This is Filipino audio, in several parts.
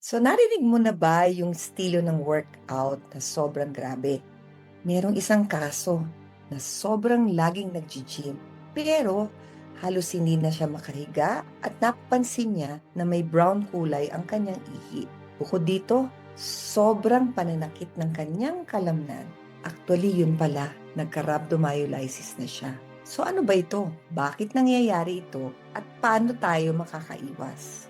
So narinig mo na ba yung estilo ng workout na sobrang grabe? Merong isang kaso na sobrang laging nag-gym pero halos hindi na siya makahiga at napansin niya na may brown kulay ang kanyang ihi. Bukod dito, sobrang pananakit ng kanyang kalamnan. Actually, yun pala, nagka-rhabdomyolysis na siya. So ano ba ito? Bakit nangyayari ito? At paano tayo makakaiwas?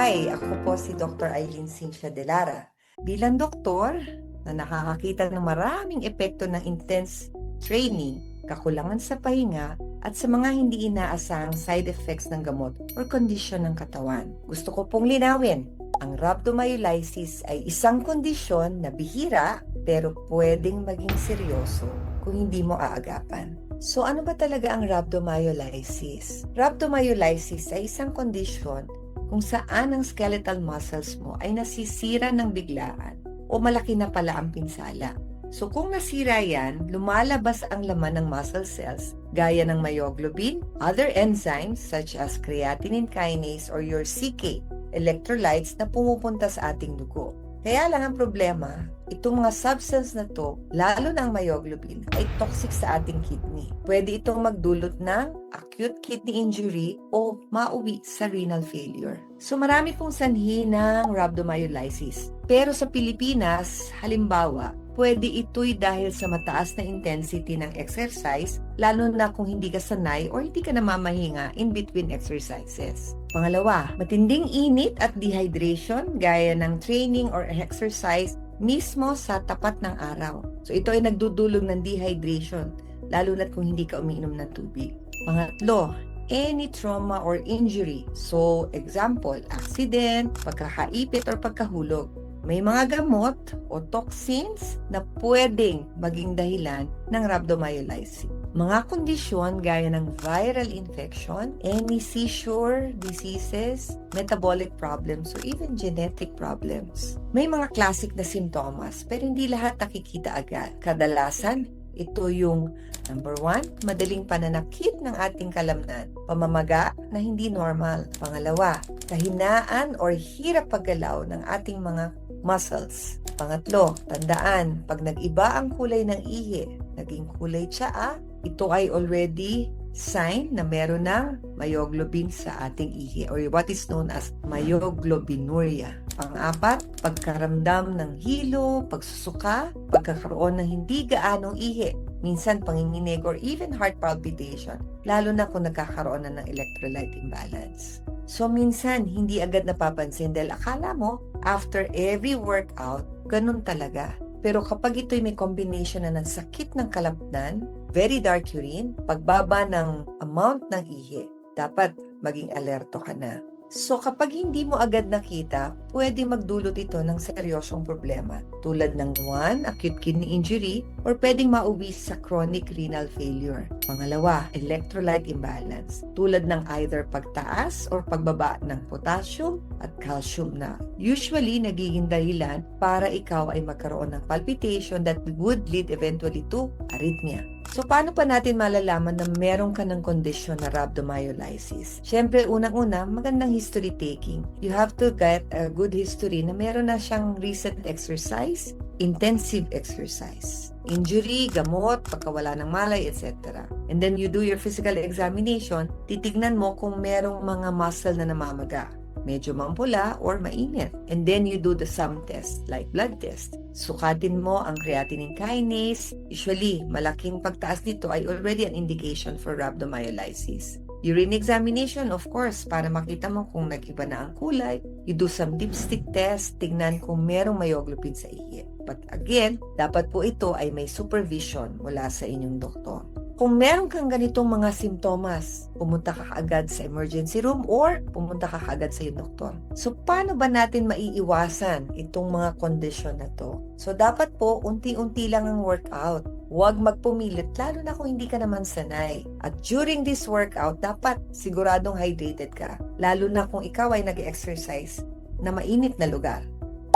Hi, ako po si Dr. Eileen Cynthia Delara. Bilang doktor na nakakakita ng maraming epekto ng intense training, kakulangan sa pahinga, at sa mga hindi inaasahang side effects ng gamot or kondisyon ng katawan. Gusto ko pong linawin, ang rhabdomyolysis ay isang kondisyon na bihira pero pwedeng maging seryoso kung hindi mo aagapan. So ano ba talaga ang rhabdomyolysis? Rhabdomyolysis ay isang kondisyon kung saan ang skeletal muscles mo ay nasisira ng biglaan o malaki na pala ang pinsala. So kung nasira yan, lumalabas ang laman ng muscle cells gaya ng myoglobin, other enzymes such as creatinine kinase or your CK, electrolytes na pumupunta sa ating dugo. Kaya lang ang problema, itong mga substance na to, lalo na ang myoglobin, ay toxic sa ating kidney. Pwede itong magdulot ng acute kidney injury o mauwi sa renal failure. So marami pong sanhi ng rhabdomyolysis. Pero sa Pilipinas, halimbawa, pwede ito'y dahil sa mataas na intensity ng exercise, lalo na kung hindi ka sanay or hindi ka namamahinga in between exercises. Pangalawa, matinding init at dehydration gaya ng training or exercise mismo sa tapat ng araw. So ito ay nagdudulog ng dehydration, lalo na kung hindi ka umiinom ng tubig. Pangatlo, any trauma or injury. So, example, accident, pagkakaipit or pagkahulog. May mga gamot o toxins na pwedeng maging dahilan ng rhabdomyolysis. Mga kondisyon gaya ng viral infection, any seizure diseases, metabolic problems, or even genetic problems. May mga classic na simptomas pero hindi lahat nakikita agad. Kadalasan, ito yung number one, madaling pananakit ng ating kalamnan. Pamamaga na hindi normal. Pangalawa, kahinaan or hirap paggalaw ng ating mga muscles. Pangatlo, tandaan, pag nag-iba ang kulay ng ihi, naging kulay tsaa, ito ay already sign na meron ng myoglobin sa ating ihi or what is known as myoglobinuria. Pang-apat, pagkaramdam ng hilo, pagsusuka, pagkakaroon ng hindi gaanong ihi, minsan panginginig or even heart palpitation, lalo na kung nagkakaroon na ng electrolyte imbalance. So minsan, hindi agad napapansin dahil akala mo, after every workout, ganun talaga. Pero kapag ito'y may combination na ng sakit ng kalapnan, very dark urine, pagbaba ng amount ng ihi, dapat maging alerto ka na. So kapag hindi mo agad nakita, pwede magdulot ito ng seryosong problema tulad ng 1. acute kidney injury or pwedeng mauwi sa chronic renal failure. Pangalawa, electrolyte imbalance tulad ng either pagtaas or pagbaba ng potassium at calcium na usually nagiging dahilan para ikaw ay magkaroon ng palpitation that would lead eventually to arrhythmia. So, paano pa natin malalaman na meron ka ng kondisyon na rhabdomyolysis? Siyempre, unang-una, magandang history taking. You have to get a good history na meron na siyang recent exercise, intensive exercise, injury, gamot, pagkawala ng malay, etc. And then you do your physical examination, titignan mo kung merong mga muscle na namamaga medyo mampula or mainit. And then you do the sum test, like blood test. Sukatin mo ang creatinine kinase. Usually, malaking pagtaas nito ay already an indication for rhabdomyolysis. Urine examination, of course, para makita mo kung nag-iba na ang kulay. You do some dipstick test, tignan kung merong myoglobin sa ihi. But again, dapat po ito ay may supervision mula sa inyong doktor. Kung meron kang ganitong mga simptomas, pumunta ka kaagad sa emergency room or pumunta ka kaagad sa iyong doktor. So, paano ba natin maiiwasan itong mga kondisyon na to? So, dapat po, unti-unti lang ang workout. Huwag magpumilit, lalo na kung hindi ka naman sanay. At during this workout, dapat siguradong hydrated ka. Lalo na kung ikaw ay nag-exercise na mainit na lugar.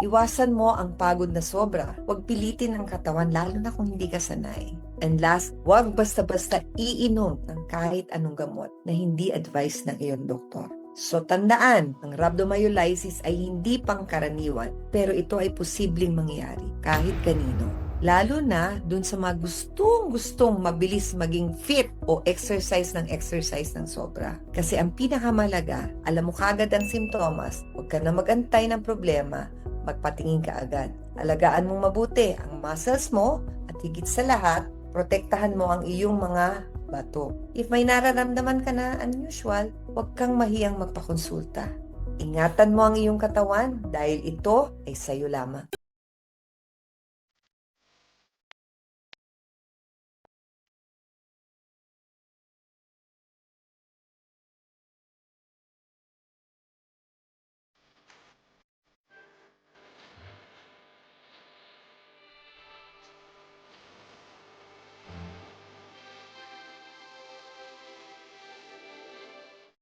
Iwasan mo ang pagod na sobra. Huwag pilitin ang katawan lalo na kung hindi ka sanay. And last, huwag basta-basta iinom ng kahit anong gamot na hindi advice ng iyong doktor. So tandaan, ang rhabdomyolysis ay hindi pangkaraniwan pero ito ay posibleng mangyari kahit kanino. Lalo na dun sa mga gustong-gustong mabilis maging fit o exercise ng exercise ng sobra. Kasi ang pinakamalaga, alam mo kagad ang simptomas, huwag ka na magantay ng problema, magpatingin ka agad. Alagaan mong mabuti ang muscles mo at higit sa lahat, protektahan mo ang iyong mga bato. If may nararamdaman ka na unusual, huwag kang mahiyang magpakonsulta. Ingatan mo ang iyong katawan dahil ito ay sayo lamang.